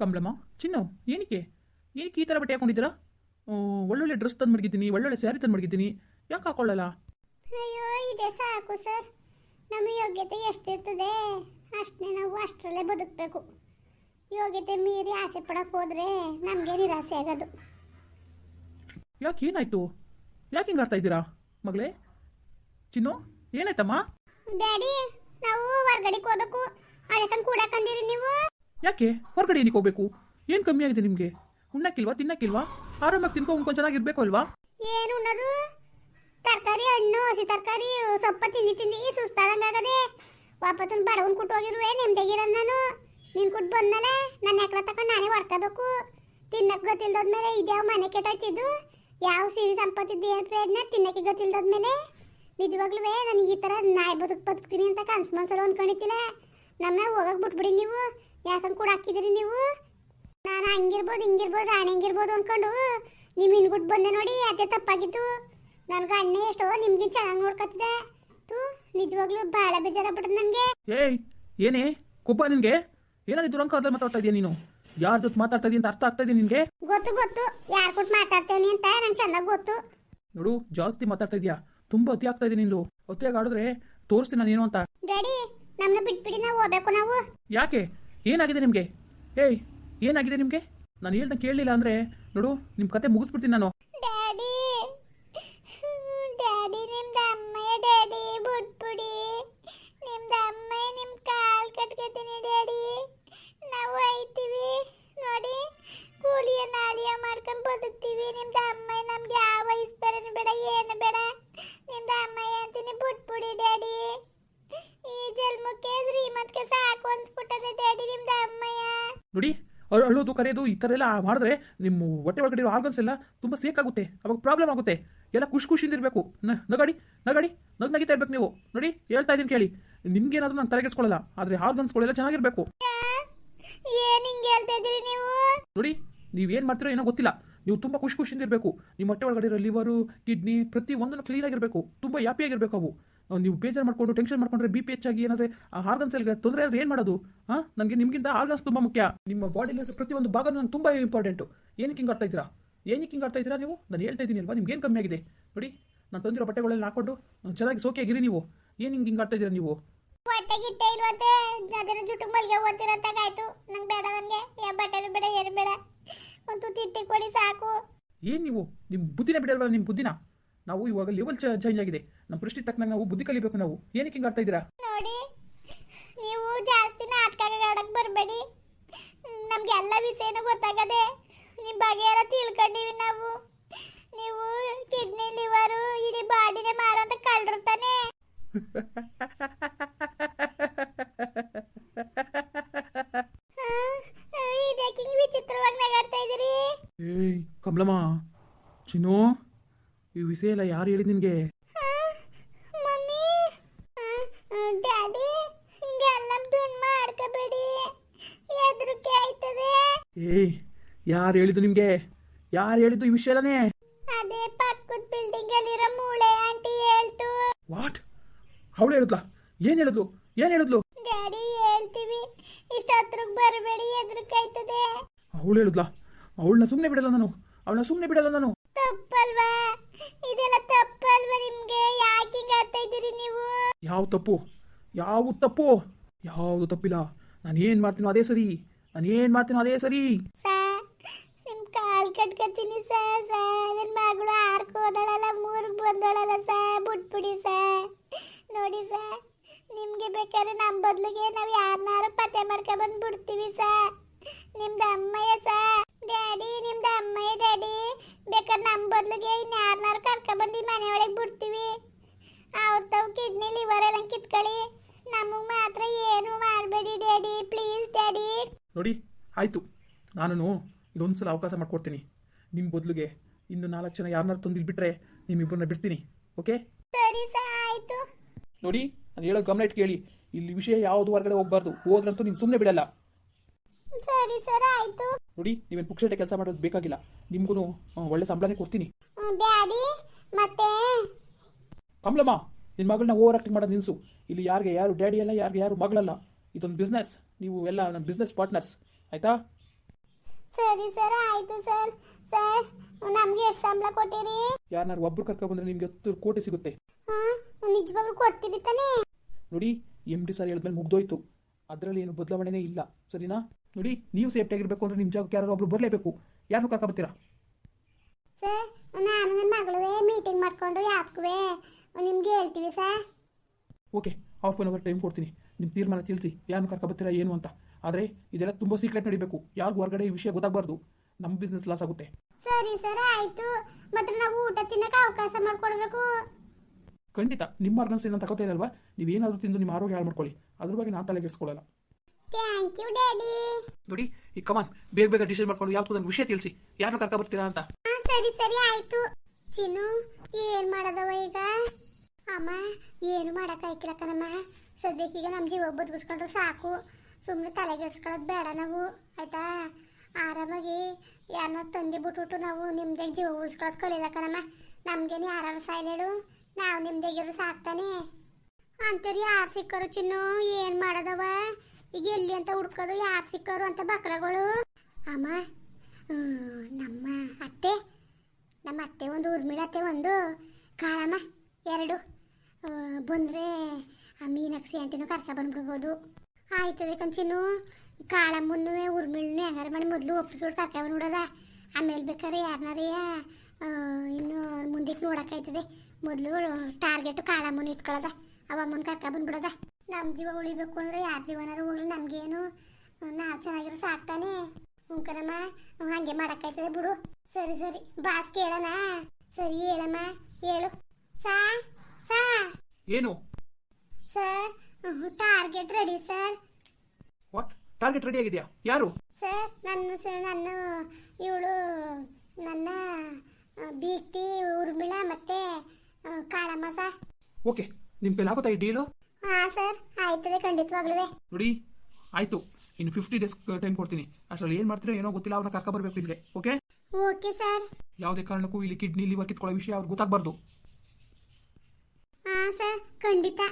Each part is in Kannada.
ಕಮಲಮ್ಮ? ಚಿನ್ನು ಏನಕ್ಕೆ? ಏನಕ್ಕೆ ಈ ಥರ ಬಟ್ಟೆ ಹಾಕೊಂಡಿದ್ದೀರಾ? ಒಳ್ಳೊಳ್ಳೆ ಡ್ರೆಸ್ ತಂದು ಮಡಗಿದ್ದೀನಿ ಒಳ್ಳೊಳ್ಳೆ ಸ್ಯಾರಿ ತಂದು ಮಡಗಿದ್ದೀನಿ. ಯಾಕೆ ಹಾಕೊಳ್ಳಲ್ಲ? ಅಯ್ಯೋ ಇದೆ ಸಾಕು ಸರ್ ನಮ್ಮ ಯೋಗ್ಯತೆ ಎಷ್ಟಿರ್ತದೆ? ಅಷ್ಟೇ ನಾವು ಅಷ್ಟರಲ್ಲೇ ಬದುಕಬೇಕು. ಯೋಗ್ಯತೆ ಮೀರಿ ಆಸೆ ಪಡಕ್ಕೆ ಹೋದ್ರೆ ನಮಗೆ ನಿರಾಸೆ ಆಗೋದು. ಯಾಕೆ ಏನಾಯ್ತು? ಯಾಕೆ ಹಿಂಗೆ ಆಡ್ತಾ ಇದ್ದೀರಾ ಮಗಳೇ? ಚಿನ್ನು ಏನಾಯ್ತಮ್ಮ? ಡ್ಯಾಡಿ ನಾವು ಹೊರ್ಗಡೆ ಹೋಗ್ಬೇಕು. ಅದಕ್ಕಂದು ಕೂಡಕ್ಕಂದಿರಿ ನೀವು. ಯಾಕೆ? ಹೊರಗಡೆ ಏನಕ್ಕೆ ಹೋಗ್ಬೇಕು? ಏನು ಕಮ್ಮಿ ಆಗಿದೆ ನಿಮಗೆ? ಉಣ್ಣಕ್ಕಿಲ್ವಾ? ತಿನ್ನಕ್ಕಿಲ್ವಾ? ಆರಾಮಾಗಿ ತಿನ್ಕೊ ಉಣ್ಕೊಂಡು ಚೆನ್ನಾಗಿರ್ಬೇಕು ಅಲ್ವಾ? ಏನು ಉಣ್ಣದು? ತರಕಾರಿ, ಹಣ್ಣು, ಹಸಿ ತರಕಾರಿ, ಸೊಪ್ಪ ತಿಂದು ತಿಂದು ಸುಸ್ತಾದಂಗಾಗದೆ ವಾಪಸ್ ಬಡವನ್ ಕುಟ್ಟು ಹೋಗಿರುವೆ ನೆಮ್ಮದಿಗಿರ ನಾನು? ನೀನು ಕುಟ್ಟು ಬಂದ್ಮೇಲೆ ನನ್ನ ಎಕರೆ ತಕೊಂಡು ನಾನೇ ಹೊಡ್ಕೋಬೇಕು. ತಿನ್ನಕ್ಕೆ ಗೊತ್ತಿಲ್ದೋದ್ಮೇಲೆ ಇದ್ಯಾವ ಮನೆ ಕೆಟ್ಟೋಯ್ತಿದ್ದು? ಯಾವ ಸಿರಿ ಸಂಪತ್ತಿದ್ದು ಏನು ಪ್ರಯೋಜನ? ತಿನ್ನಕ್ಕೆ ಗೊತ್ತಿಲ್ದೋದ್ಮೇಲೆ? ನಿಜವಾಗ್ಲೂ ನಾನು ಈ ಥರ ನಾಯಿ ಬದುಕು ಬದುಕ್ತೀನಿ ಅಂತ ಕನ್ಸು ಮನ್ಸಲ್ಲ ಅನ್ಕೊಂಡಿದ್ದಿಲ್ಲ ನಮ್ಮನ್ನ ಹೋಗಕ್ಕೆ ಬಿಟ್ಬಿಡಿ ನೀವು. ಯಾಕಂದ್ ಕೂಡ ಹಾಕಿದಿರಿ ನೀವು? ನಾನು ಹಂಗಿರ್ಬೋದು ಹಿಂಗಿರ್ಬೋದು ಆನೆ ಹಿಂಗಿರ್ಬೋದು ಅನ್ಕೊಂಡು ನಿಮ್ಮ ಹಿಂದ್ಗುಟ್ ಬಂದೆ ನೋಡಿ ಅದೇ ತಪ್ಪಾಗಿತ್ತು. ನನ್ಗೆ ಅಣ್ಣ ಎಷ್ಟೋ ನಿಮ್ಗೆ ಚೆನ್ನಾಗಿ ನೋಡ್ಕೊತಿದೆ. ತೂ ನಿಜವಾಗ್ಲೂ ಭಾಳ ಬೇಜಾರಾಗ್ಬಿಟ್ಟದ ನನಗೆ. ಏಯ್ ಏನೇ? ಕೊಬ್ಬ ನಿನ್ಗೆ? ಏನಾದ್ರು ದುರಂಕಾರದಲ್ಲಿ ಮಾತಾಡ್ತಾ ಇದೀಯ ನೀನು? ಯಾರ ಜೊತೆ ಮಾತಾಡ್ತಾ ಇದೀಯ ಅಂತ ಅರ್ಥ ಆಗ್ತಾ ಇದೀಯ ನಿನ್ಗೆ? ಗೊತ್ತು ಗೊತ್ತು. ಯಾರ ಕೊಟ್ಟು ಮಾತಾಡ್ತೇನೆ ಅಂತ ನಂಗೆ ಚೆನ್ನಾಗಿ ಗೊತ್ತು. ನೋಡು ಜಾಸ್ತಿ ಮಾತಾಡ್ತಾ ಇದೀಯಾ. ತುಂಬಾ ಅತಿ ಆಗ್ತಾ ಇದೆ ನಿಂದು. ಅತಿಯಾಗಿ ಆಡಿದ್ರೆ ತೋರಿಸ್ತೀನಿ ನಾನೇನು ಅಂತ. ಡ್ಯಾಡಿ ನಮ್ಮನ್ನ ಬಿಟ್ಬಿಡಿ ನಾವು ಹೋಗ್ಬೇಕು ನಾವು. ಯಾಕೆ? ಏನಾಗಿದೆ ನಿಮಗೆ? ಏಯ್, ಏನಾಗಿದೆ ನಿಮಗೆ? ನಾನು ಹೇಳ್ದಂಗೆ ಕೇಳಲಿಲ್ಲ ಅಂದರೆ, ನೋಡು ನಿಮ್ಮ ಕತೆ ಮುಗಿಸ್ಬಿಡ್ತೀನಿ ನಾನು. ಡ್ಯಾಡಿ ಡ್ಯಾಡಿ, ನಿಮ್ದು ಅಮ್ಮಯ್ಯ ಡ್ಯಾಡಿ, ಬಿಟ್ಬಿಡಿ. ನಿಮ್ದು ಅಮ್ಮಯ್ಯ ನಿಮ್ಮ ಕಾಲು ಕಟ್ಕೊತೀನಿ ಡ್ಯಾಡಿ. ನಾವು ಐತೀವಿ ನೋಡಿ, ಕೂಲಿಯ ನಾಲಿಯ ಮಾಡ್ಕೊಂಡು ಬದುಕ್ತೀವಿ. ನಿಮ್ದು ಅಮ್ಮಯ್ಯ ನಮ್ಗೆ ಯಾವ ವಯಸ್ಸು ಬೇಡ, ಏನು ಬೇಡ. ನಿಮ್ದು ಅಮ್ಮಯ್ಯ ಅಂತೀನಿ ಬಿಟ್ಬಿಡಿ ಡ್ಯಾಡಿ. ಈ ಜನ್ಮಕ್ಕೆ ಶ್ರೀಮಂತಕ್ಕೆ ಸಾಕು ಅನ್ಸ್ಬಿಟ್ಟದೆ ಡ್ಯಾಡಿ ನಿಮ್ದು ಅಮ್ಮಯ್ಯ. ನೋಡಿ ಅವ್ರು ಅಳೋದು ಕರೆಯೋದು ಈ ಥರ ಎಲ್ಲ ಮಾಡಿದ್ರೆ ನಿಮ್ಮ ಹೊಟ್ಟೆ ಒಳಗಡೆ ಇರೋ ಆರ್ಗನ್ಸ್ ಎಲ್ಲ ತುಂಬ ಸೇಕ್ ಆಗುತ್ತೆ ಅವಾಗ ಪ್ರಾಬ್ಲಮ್ ಆಗುತ್ತೆ. ಎಲ್ಲ ಖುಷಿ ಖುಷಿಯಿಂದ ಇರಬೇಕು. ನಗಾಡಿ ನಗಾಡಿ ನಗ್ ನಗಿತಾ ಇರ್ಬೇಕು ನೀವು. ನೋಡಿ ಹೇಳ್ತಾ ಇದ್ದೀನಿ ಕೇಳಿ. ನಿಮ್ಗೇನಾದ್ರೂ ನಾನು ತಲೆಗೆಡ್ಸ್ಕೊಳ್ಳಲ್ಲ ಆದರೆ ಆರ್ಗನ್ಸ್ಗಳೆಲ್ಲ ಚೆನ್ನಾಗಿರ್ಬೇಕು. ನೋಡಿ ನೀವೇನು ಮಾಡ್ತೀರೋ ಏನೋ ಗೊತ್ತಿಲ್ಲ. ನೀವು ತುಂಬಾ ಖುಷಿ ಖುಷಿಯಿಂದ ಇರಬೇಕು. ನಿಮ್ಮ ಹೊಟ್ಟೆ ಒಳಗಡೆ ಇರೋ ಲಿವರು ಕಿಡ್ನಿ ಪ್ರತಿ ಒಂದನ್ನು ತುಂಬಾ ಹ್ಯಾಪಿ ಆಗಿ ಅವು. ನೀವು ಬೇಜಾರು ಮಾಡಿಕೊಂಡು ಟೆನ್ಷನ್ ಮಾಡ್ಕೊಂಡ್ರೆ ಬಿ ಪಿ ಹೆಚ್ಚಾಗಿ ಆಗಿ ಆ ಆರ್ಗನ್ಸ್ ಎಲ್ಲ ತೊಂದರೆ ಆದ್ರೆ ಏನು ಮಾಡೋದು? ಹಾಂ ನನಗೆ ನಿಮಗಿಂತ ಆರ್ಗನ್ಸ್ ತುಂಬ ಮುಖ್ಯ. ನಿಮ್ಮ ಬಾಡಿಲಿ ಪ್ರತಿಯೊಂದು ಭಾಗ ನನಗೆ ತುಂಬ ಇಂಪಾರ್ಟೆಂಟು ಏನಕ್ಕೆ ಹಿಂಗೆ ಆಡ್ತಾ ಇದ್ದೀರಾ? ಏನಕ್ಕೆ ಹಿಂಗೆ ಆಡ್ತಾ ಇದ್ದೀರಾ ನೀವು? ನಾನು ಹೇಳ್ತಾ ಇದ್ದೀನಿ ಅಲ್ವಾ ನಿಮ್ಗೆ ಏನು ಕಮ್ಮಿ ಆಗಿದೆ? ನೋಡಿ ನಾನು ತಂದಿರೋ ಬಟ್ಟೆಗಳೆಲ್ಲ ಹಾಕೊಂಡು ಚೆನ್ನಾಗಿ ಚೆನ್ನಾಗಿ ಆಗಿರಿ ನೀವು. ಏನು ಹಿಂಗೆ ಹಿಂಗೆ ಆಡ್ತಾ ಇದ್ದೀರಾ ನೀವು? ಏನ್ ಗಿಟ್ಟೆ ಇಲ್ವಂತೆ ಅದನ್ನ ಜುಟ್ಟು ಮಲ್ಗೆ ನಂಗೆ ಬೇಡ ನನಗೆ ಯಾವ ಬಟ್ಟೆನೂ ಬೇಡ ಏನು ಬೇಡ. ಒಂದು ತಿಟ್ಟಿ ಕೊಡಿ ಸಾಕು. ಏನು ನೀವು? ನಿಮ್ಮ ಬುದ್ಧಿನ ಬಿಡಲ್ವಲ್ಲ ನಿಮ್ಮ ಬುದ್ಧಿನ? ನಾವು ಇವಾಗ ಲೆವೆಲ್ ಚೇಂಜ್ ಆಗಿದೆ. ನಮ್ಮ ಪರಿಸ್ಥಿತಿ ತಕ್ಕನಾಗ ನಾವು ಬುದ್ಧಿ ಕಲಿಬೇಕು ನಾವು. ಏನಕ್ಕೆ ಹಿಂಗೆ ಆಡ್ತಾ ಇದ್ದೀರಾ? ನೋಡಿ ನೀವು ಜಾಸ್ತಿ ನಾಟಕ ಆಡಕ್ ಬರಬೇಡಿ. ನಮ್ಗೆ ಎಲ್ಲ ವಿಷಯನೂ ಗೊತ್ತಾಗದೆ ನಿಮ್ಮ ಬಗ್ಗೆ ಎಲ್ಲ ತಿಳ್ಕೊಂಡಿವಿ ನಾವು. ನೀವು ಕಿಡ್ನಿ ಲಿವರು ಇಡೀ ಬಾಡಿನೇ ಮಾರೋಂತ ಅಂತ ತಾನೆ. ಇದಕ್ಕೆ ಹಿಂಗ್ ವಿಚಿತ್ರವಾಗಿ ನಗಾಡ್ತಾ ಇದೀರಿ ಏಯ್ ಕಮಲಮ್ಮ ಚಿನ್ನು. ಈ ವಿಷಯ ಎಲ್ಲ ಯಾರು ಹೇಳಿದ್ ನಿನಗೆ? ಏಯ್ ಯಾರು ಹೇಳಿದ್ದು ನಿಮಗೆ? ಯಾರು ಹೇಳಿದ್ದು ಈ ವಿಷಯ ಎಲ್ಲನೇ? ಅದೇ ಪಕ್ಕದ ಬಿಲ್ಡಿಂಗ್ ಅಲ್ಲಿರೋ ಮೂಳೆ ಆಂಟಿ ಹೇಳ್ತು. ವಾಟ್ ಅವಳು ಹೇಳಿದ್ಲಾ? ಏನು ಹೇಳಿದ್ಲು? ಏನು ಹೇಳಿದ್ಲು? ಡ್ಯಾಡಿ ಹೇಳ್ತೀವಿ. ಇಷ್ಟೊತ್ತಿಗೆ ಬರಬೇಡಿ ಹೆದರಿಕೆ ಕೈತದೆ ಅವಳು ಹೇಳಿದ್ಲಾ? ಅವಳನ್ನ ಸುಮ್ಮನೆ ಬಿಡಲ್ಲ ನಾನು. ಅವಳನ್ನ ಸುಮ್ಮನೆ ಬಿಡಲ್ಲ ನಾನು. ತಪ್ಪಲ್ವಾ ಯಾವ ತಪ್ಪು? ಯಾವ ತಪ್ಪು? ಯಾವುದು ತಪ್ಪಿಲ್ಲ? ನಾನು ಏನು ಮಾಡ್ತೀನೋ ಅದೇ ಸರಿ. ನಾನು ಏನು ಮಾಡ್ತೀನೋ ಅದೇ ಸರಿ. ನಿಮ್ಮ ಕಾಲ್ ಕಟ್ಕತೀನಿ ಸಾ ಸಾ ನನ್ನ ಮಗಳು ಆರ್ಕ್ ಹೋದಳಲ್ಲ ಮೂರು ಬಂದಳಲ್ಲ ಸರ್. ಬಿಟ್ಬಿಡಿ ಸರ್. ನೋಡಿ ಸರ್, ನಿಮಗೆ ಬೇಕಾದ್ರೆ ನಮ್ಮ ಬದಲಿಗೆ ನಾವು ಯಾರನ್ನಾರು ಪತ್ತೆ ಮಾಡ್ಕೊ ಬಂದು ಬಿಡ್ತೀವಿ ಸರ್. ನಿಮ್ದು ಅಮ್ಮಯ್ಯ ಸರ್. ಡ್ಯಾಡಿ, ನಿಮ್ದು ಅಮ್ಮಯ್ಯ ಡ್ಯಾಡಿ. ಬೇಕಾದ್ರೆ ನಮ್ಮ ಬದಲಿಗೆ ಇನ್ನು ಯಾರನ್ನಾರು ಮನೆ ಒಳಗೆ ಬಿಡ್ತೀವಿ. ಅವ್ರ ತಾವು ಕಿಡ್ನಿ ಲಿವರ್ ಎಲ್ಲ ಕಿತ್ಕೊಳ್ಳಿ ನಮಗೆ ಮಾತ್ರ ಏನು ಮಾಡಬೇಡಿ ಡ್ಯಾಡಿ ಪ್ಲೀಸ್ ಡ್ಯಾಡಿ. ನೋಡಿ ಆಯಿತು. ನಾನು ಇದೊಂದು ಸಲ ಅವಕಾಶ ಮಾಡ್ಕೊಡ್ತೀನಿ. ನಿಮ್ಮ ಬದಲಿಗೆ ಇನ್ನು ನಾಲ್ಕು ಜನ ಯಾರನ್ನಾರು ತಂದಿಲ್ ಬಿಟ್ಟರೆ ನಿಮ್ಮಿಬ್ಬರನ್ನ ಬಿಡ್ತೀನಿ ಓಕೆ? ಸರಿ ಸರ್ ಆಯ್ತು. ನೋಡಿ ನಾನು ಹೇಳೋ ಗಮನ ಇಟ್ಟು ಕೇಳಿ ಇಲ್ಲಿ ವಿಷಯ ಯಾವುದು ಹೊರಗಡೆ ಹೋಗ್ಬಾರ್ದು. ಹೋದ್ರಂತೂ ನೀನು ಸುಮ್ಮನೆ ಬಿಡಲ್ಲ. ಸರಿ ಸರ್ ಆಯ್ತು. ನೋಡಿ ನೀವೇನು ಪುಕ್ಷಟೆ ಕೆಲಸ ಮಾಡೋದು ಬೇಕಾಗಿಲ್ಲ. ನಿಮ್ಗೂ ಒಳ್ಳೆ ಸಂಬಳನೇ ಕೊಡ್ತೀನಿ. ಡ್ಯಾಡಿ ಮತ್ತೆ ಕಮಲಮ್ಮ ನಿನ್ನ ಮಗಳನ್ನ ಓವರ್ ಆಕ್ಟಿಂಗ್ ಮಾಡೋದು ನಿಲ್ಸು. ಇಲ್ಲಿ ಯಾರಿಗೆ ಯಾರು ಡ್ಯಾಡಿ ಅಲ್ಲ ಯಾರಿಗೆ ಯಾರು ಮಗಳಲ್ಲ ಇದೊಂದು ಬಿಸ್ನೆಸ್ ನೀವು ಎಲ್ಲ ನನ್ನ ಬಿಸ್ನೆಸ್ ಪಾರ್ಟ್ನರ್ಸ್ ಆಯಿತಾ? ಸರಿ ಸರ್ ಆಯ್ತು ಸರ್. ಸರ್ ನಮಗೆ ಎಷ್ಟು ಸಂಬಳ ಕೊಟ್ಟಿರಿ? ಯಾರನ್ನಾರು ಒಬ್ರು ಕರ್ಕೊ ಬಂದ್ರೆ ನಿಮಗೆ ಹತ್ತು ಕೋಟಿ ಸಿಗುತ್ತೆ. ಹಾ ನಿಜವಾಗ್ಲೂ ಕೊಡ್ತೀರಿ ತಾನೇ? ನೋಡಿ ಎಂ ಡಿ ಸರ್ ಹೇಳಿದ್ಮೇಲೆ ಮುಗ್ದೋಯ್ತು. ಅದರಲ್ಲಿ ಏನು ಬದಲಾವಣೆನೇ ಇಲ್ಲ. ಸರಿನಾ? ನೋಡಿ ನೀವು ಸೇಫ್ಟಿ ಆಗಿರ್ಬೇಕು ಅಂದ್ರೆ ನಿಮ್ಮ ಜಾಗಕ್ಕೆ ಯಾರು ಒಬ್ರು ಬರಲೇಬೇಕು. ಯಾರನ್ನು ಕರ್ಕೊ ಬರ್ತೀರಾ? ಸರ್ ನಾನು ನನ್ನ ಮಗಳುವೆ ಮೀಟಿಂಗ್ ಮಾಡ್ಕೊಂಡು ಯಾಪ್ಗುವೆ ನಿಮ್ಗೆ ಹೇಳ್ತೀವಿ sir okay half an hour time ಕೊಡ್ತೀನಿ. ನಿಮ್ಮ ತೀರ್ಮಾನ ತಿಳಿಸಿ ಯಾರನ್ನು ಕರ್ಕೊ ಬರ್ತೀರಾ ಏನು ಅಂತ. ಆದರೆ ಇದೆಲ್ಲ ತುಂಬ ಸೀಕ್ರೆಟ್ ನಡಿಬೇಕು. ಯಾರಿಗೂ ಹೊರಗಡೆ ಈ ವಿಷಯ ಗೊತ್ತಾಗಬಾರ್ದು. ನಮ್ಮ ಬಿಸ್ನೆಸ್ ಲಾಸ್ ಆಗುತ್ತೆ. ಸರಿ ಸರ್ ಆಯ್ತು. ಮತ್ತೆ ನಾವು ಊಟ ತಿನ್ನಕ್ಕೆ ಅವಕಾಶ ಮಾಡ್ಕೊಡ್ಬೇಕು. ಖಂಡಿತ ನಿಮ್ಮ ಆರ್ಗನ್ಸ್ ತಗೋತಾ ನೀವು ನೀವೇನಾದರೂ ತಿಂದು ನಿಮ್ಮ ಆರೋಗ್ಯ ಹಾಳು ಮಾಡ್ಕೊಳ್ಳಿ. ಅದ್ರ ಬಗ್ಗೆ ನಾನು ತಲೆಗೆಡ್ಸ್ಕೊಳ್ಳಲ್ಲ ಥ್ಯಾಂಕ್ ಯು ಡ್ಯಾಡಿ ನೋಡಿ ಈ ಕಮಾನ್ ಬೇಗ ಬೇಗ ಡಿಸೈಡ್ ಮಾಡ್ಕೊಂಡು ಯಾವ್ದು ನನಗೆ ವಿಷಯ ತಿಳಿಸಿ. ಯಾರು ಕರ್ಕೊ ಬರ್ತೀರಾ ಅಂತ. ಸರಿ ಸರಿ ಆಯ್ತು. ಚಿನ್ನು ಏನ್ ಮಾಡದವ ಈಗ? ಅಮ್ಮ, ಏನು ಮಾಡಕ್ಕಾಯ್ಕಿಲ್ಲ ಕಣಮ್ಮ. ಸದ್ಯಕ್ಕೆ ಈಗ ನಮ್ಮ ಜೀವ ಬದುಕಿಸ್ಕೊಂಡ್ರೆ ಸಾಕು. ಸುಮ್ಮನೆ ತಲೆಗೆಡ್ಸ್ಕೊಳ್ಳೋದು ಬೇಡ ನಾವು, ಆಯ್ತಾ? ಆರಾಮಾಗಿ ಯಾರನ್ನ ತಂದು ಬಿಟ್ಬಿಟ್ಟು ನಾವು ನಿಮ್ದಾಗ ಜೀವ ಉಳಿಸ್ಕೊಳ್ಳೋದು ಕಲಿಯದ ಕಣಮ್ಮ. ನಮ್ಗೇನು ಯಾರು ನಾವು ನಿಮ್ದಾಗಿರೋ ಸಾಕ್ತಾನೆ ಅಂತೀರಿ ಯಾರು ಸಿಕ್ಕರು ಚಿನ್ನು? ಏನು ಮಾಡೋದವ? ಈಗ ಎಲ್ಲಿ ಅಂತ ಹುಡ್ಕೋದು? ಯಾರು ಸಿಕ್ಕರು ಅಂತ ಬಕ್ರಗಳು? ಅಮ್ಮ ನಮ್ಮ ಅತ್ತೆ. ನಮ್ಮ ಅತ್ತೆ ಒಂದು, ಊರ್ಮಿಳ ಅತ್ತೆ ಒಂದು. ಕಾಳಮ್ಮ, ಎರಡು. ಬಂದ್ರೆ ಆ ಮೀನಾಕ್ಷಿ ಆಂಟಿನೂ ಕರ್ಕ ಬಂದ್ಬಿಡ್ಬೋದು. ಆಯ್ತದೆ ಕಂಚಿನು ಕಾಳಮ್ಮನ್ನು ಉರ್ಮಿಳ್ನು ಹೆಂಗಾರ ಮಾಡಿ ಮೊದಲು ಒಪ್ಪಿಸ್ಬಿಟ್ಟು ಕರ್ಕ ಬಂದ್ಬಿಡೋದ ಆಮೇಲೆ ಬೇಕಾದ್ರೆ ಯಾರನ್ನಾರೇ ಇನ್ನು ಮುಂದಕ್ಕೆ ನೋಡೋಕ್ಕಾಯ್ತದೆ ಮೊದಲು ಟಾರ್ಗೆಟ್ ಕಾಳಮ್ಮನ ಇಟ್ಕೊಳ್ಳೋದ ಅವಮ್ಮನ ಕರ್ಕ ಬಂದ್ಬಿಡೋದ ನಮ್ಮ ಜೀವ ಉಳಿಬೇಕು ಅಂದ್ರೆ ಯಾರ ಜೀವನಾರು ಹೋಗ್ಲಿ, ನಮಗೇನು, ನಾವು ಚೆನ್ನಾಗಿರೋ ಸಾಕ್ತಾನೆ ಉಂಕರಮ್ಮ ಹಾಗೆ ಮಾಡೋಕ್ಕಾಯ್ತದೆ ಬಿಡು. ಸರಿ ಸರಿ, ಬಾಸ್ ಕೇಳೋಣ. ಸರಿ, ಹೇಳಮ್ಮ, ಹೇಳು. ಸಾ ಸಾ ಏನು? Sir target ready sir what target ready ಆಗಿದೆಯಾ? ಯಾರು? ಸರ್ ನನ್ನ ಸರ್ ನನ್ನ ಇವಳು ನನ್ನ ಬೀಕ್ತಿ ಉರ್ಮಿಳ ಮತ್ತೆ ಕಾಳಮ್ಮ ಸರ್ ಓಕೆ ನಿಮ್ಮ ಕೈಲಿ ಆಗುತ್ತಾ ಈ ಡೀಲು ಹಾಂ ಸರ್ ಆಯ್ತದೆ ಖಂಡಿತವಾಗ್ಲೂ ನೋಡಿ ಆಯಿತು. ಇನ್ನು ಫಿಫ್ಟಿ ಡೇಸ್ ಟೈಮ್ ಕೊಡ್ತೀನಿ. ಅಷ್ಟರಲ್ಲಿ ಏನು ಮಾಡ್ತೀರೋ ಏನೋ ಗೊತ್ತಿಲ್ಲ ಅವ್ರನ್ನ ಕರ್ಕೊ ಬರಬೇಕು ಇಲ್ಲಿಗೆ ಓಕೆ ಓಕೆ ಸರ್ ಯಾವುದೇ ಕಾರಣಕ್ಕೂ ಇಲ್ಲಿ ಕಿಡ್ನಿ ಲಿವರ್ ಕಿತ್ಕೊಳ್ಳೋ ವಿಷಯ ಅವ್ರಿಗೆ ಗೊತ್ತಾಗಬಾರ್ದು. ಸರ್ ಖಂಡಿತ.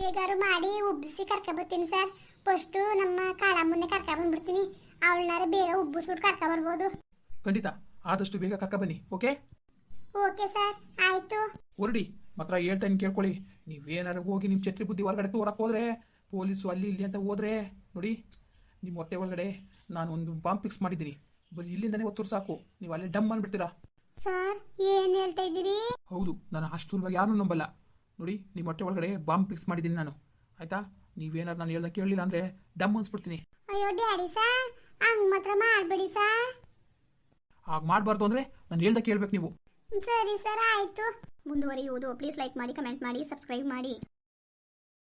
ಹೇಗಾರು ಮಾಡಿ ಉಬ್ಬಿಸಿ ಕರ್ಕೊಬರ್ತೀನಿ ಸರ್ ಫಸ್ಟು ನಮ್ಮ ಕಾಳಮ್ಮನ್ನೇ ಕರ್ಕೊಬಂದ್ಬಿಡ್ತೀನಿ. ಅವಳನ್ನಾರ ಬೇಗ ಉಬ್ಬಿಸ್ಬಿಟ್ಟು ಕರ್ಕೊಬರ್ಬೋದು. ಖಂಡಿತ. ಆದಷ್ಟು ಬೇಗ ಕರ್ಕ ಬನ್ನಿ ಓಕೆ ಓಕೆ ಸರ್ ಆಯ್ತು. ಹೊರಡಿ ಮಾತ್ರ ಹೇಳ್ತಾನೆ ಕೇಳ್ಕೊಳ್ಳಿ. ನೀವೇನಾರು ಹೋಗಿ ನಿಮ್ಮ ಛತ್ರಿ ಬುದ್ಧಿ ಹೊರಗಡೆ ತೋರಕ್ಕೆ ಹೋದ್ರೆ ಪೊಲೀಸು ಅಲ್ಲಿ ಇಲ್ಲಿ ಅಂತ ಹೋದ್ರೆ ನೋಡಿ ನಿಮ್ಮ ಹೊಟ್ಟೆ ಒಳಗಡೆ ನಾನು ಒಂದು ಬಾಂಬ್ ಫಿಕ್ಸ್ ಮಾಡಿದ್ದೀನಿ. ಬರೀ ಇಲ್ಲಿಂದನೇ ಒತ್ತೂರು ಸಾಕು. ನೀವು ಅಲ್ಲಿ ಡಮ್ ಅಂದ್ಬಿಡ್ತೀರಾ ಸರ್ ಏನು ಹೇಳ್ತಾ ಇದ್ದೀರಿ? ಹೌದು ನಾನು ಅಷ್ಟು ಸುಲಭ ಯಾರೂ ನಂಬಲ್ಲ. ನೋಡಿ ನಿಮ್ಮ ಹೊಟ್ಟೆ ಒಳಗಡೆ ಬಾಂಬ್ ಫಿಕ್ಸ್ ಮಾಡಿದ್ದೀನಿ ನಾನು. ಆಯ್ತಾ? ನೀವೇನಾರು ನಾನು ಹೇಳ್ದ ಕೇಳಲಿಲ್ಲ ಅಂದರೆ ಡಮ್ ಅನ್ಸ್ಬಿಡ್ತೀನಿ. ಅಯ್ಯೋ ಡ್ಯಾಡಿ ಸಾ ಹಂಗೆ ಮಾತ್ರ ಮಾಡಬೇಡಿ ಸಾ ಹಾಗೆ ಮಾಡಬಾರ್ದು ಅಂದರೆ ನಾನು ಹೇಳ್ದ ಕೇಳ್ಬೇಕು ನೀವು. ಸರಿ ಸರ್ ಆಯಿತು. ಮುಂದುವರಿಯುವುದು ಪ್ಲೀಸ್ ಲೈಕ್ ಮಾಡಿ ಕಮೆಂಟ್ ಮಾಡಿ ಸಬ್ಸ್ಕ್ರೈಬ್ ಮಾಡಿ.